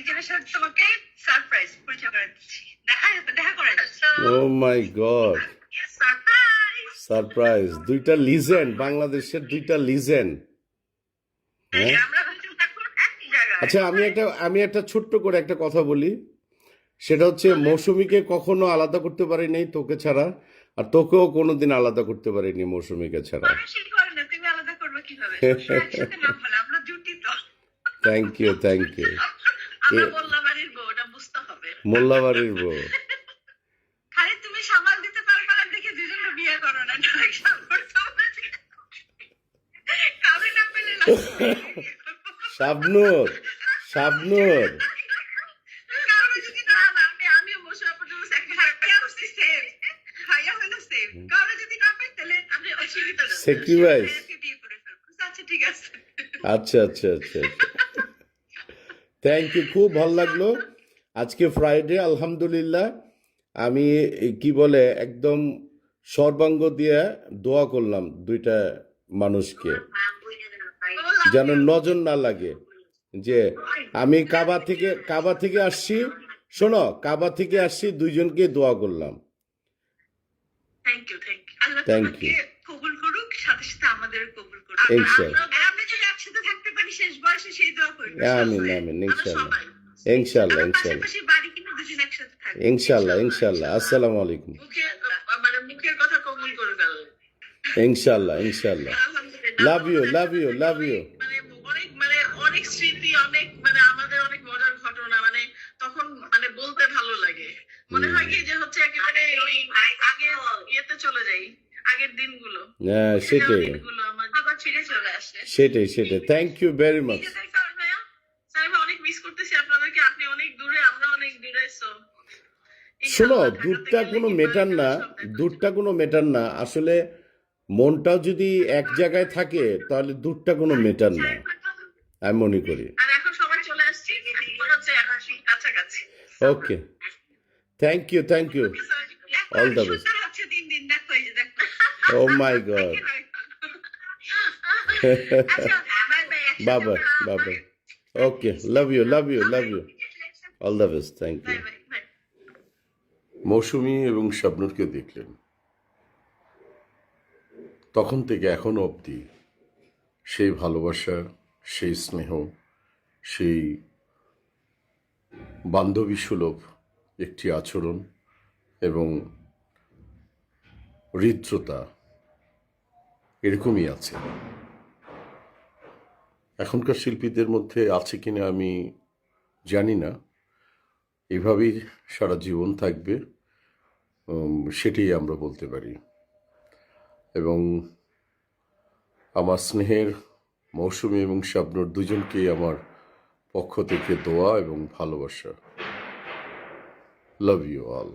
একজনের সাথে তোমাকে সারপ্রাইজ পরিচয় করে দিচ্ছি। দেখা দেখা করে ও মাই গড সারপ্রাইজ দুইটা লিজেন্ড বাংলাদেশের দুইটা লিজেন্ড হ্যাঁ? আচ্ছা আমি একটা আমি একটা ছোট্ট করে একটা কথা বলি। সেটা হচ্ছে মৌসুমীকে কখনো আলাদা করতে পারিনি তোকে ছাড়া আর তোকেও কোনোদিন আলাদা করতে পারিনি মৌসুমীকে ছাড়া। থ্যাংক ইউ থ্যাংক ইউ বাড়ির বউ ওটা বুঝতে হবে। মোল্লাবাড়ির বউ। খালি তুমি সামাল দিতে পারবে না দেখে দুজনে বিয়ে করো শাবনুর শাবনুর। ফেলব। আচ্ছা আচ্ছা আচ্ছা আচ্ছা। থ্যাংক ইউ খুব ভালো লাগল। আজকে ফ্রাইডে আলহামদুলিল্লাহ। আমি কি বলে একদম সর্বাঙ্গ দিয়ে দোয়া করলাম দুইটা মানুষকে। যেন নজর না লাগে। যে আমি কাবা থেকে কাবা থেকে আসছি। শোনো কাবা থেকে আসছি দুইজনকে দোয়া করলাম। Thank you thank you Allah Thank তোমাকে কবুল করুক সাথে সাথে আমাদের কবুল করুক। ইনশাআল্লাহ। আমরা- আমরা যদি একসাথে থাকতে পারি শেষ বয়সে সেই দোয়া করব আমিন, আমিন, ইনশাআল্লাহ। বাড়ি কিন্তু দুজন একসাথে থাকব ইনশাল্লাহ ইনশাল্লাহ আসসালামু আলাইকুম। মানে মুখের কথা কবুল করে ফেল ইনশাল্লাহ ইনশাল্লাহ love you love you love you মানে অনেক মানে অনেক স্মৃতি অনেক মানে আমাদের অনেক মজার ঘটনা মানে তখন মানে বলতে ভালো লাগে। মনে হয় কি যে হচ্ছে একেবারে ওই আগে ইয়েতে চলে যাই আগের দিনগুলো। হ্যাঁ সেটাই। দিনগুলো ফিরে চলে আসে। সেটাই সেটাই। থ্যাংক ইউ ভেরি মাচ অনেক মিস করতেছি আপনাদেরকে। আপনি অনেক দূরে আমরা অনেক দূরে সো শোনো দূরটা কোনো মেটার না। দূরটা কোনো মেটার না। আসলে মনটাও যদি এক জায়গায় থাকে তাহলে দূরটা কোনো মেটার না। আমি মনে করি। Okay thank you thank you all the best. সুন্দর হচ্ছে দিন দিন দেখো এই যে দেখো। ও মাই গড বাবা okay love you love you love you all the best thank bye you bye bye Moushumi এবং শাবনুরকে দেখলেন। তখন থেকে এখনও অবধি সেই ভালোবাসা সেই স্নেহ সেই বান্ধবী সুলভ একটি আচরণ এবং হৃদ্রতা এরকমই আছে। এখনকার শিল্পীদের মধ্যে আছে কিনা আমি জানি না। এভাবেই সারা জীবন থাকবে সেটাই আমরা বলতে পারি। এবং আমার স্নেহের মৌসুমি এবং শাবনুর দুজনকেই আমার পক্ষ থেকে দোয়া এবং ভালোবাসা। লাভ ইউ অল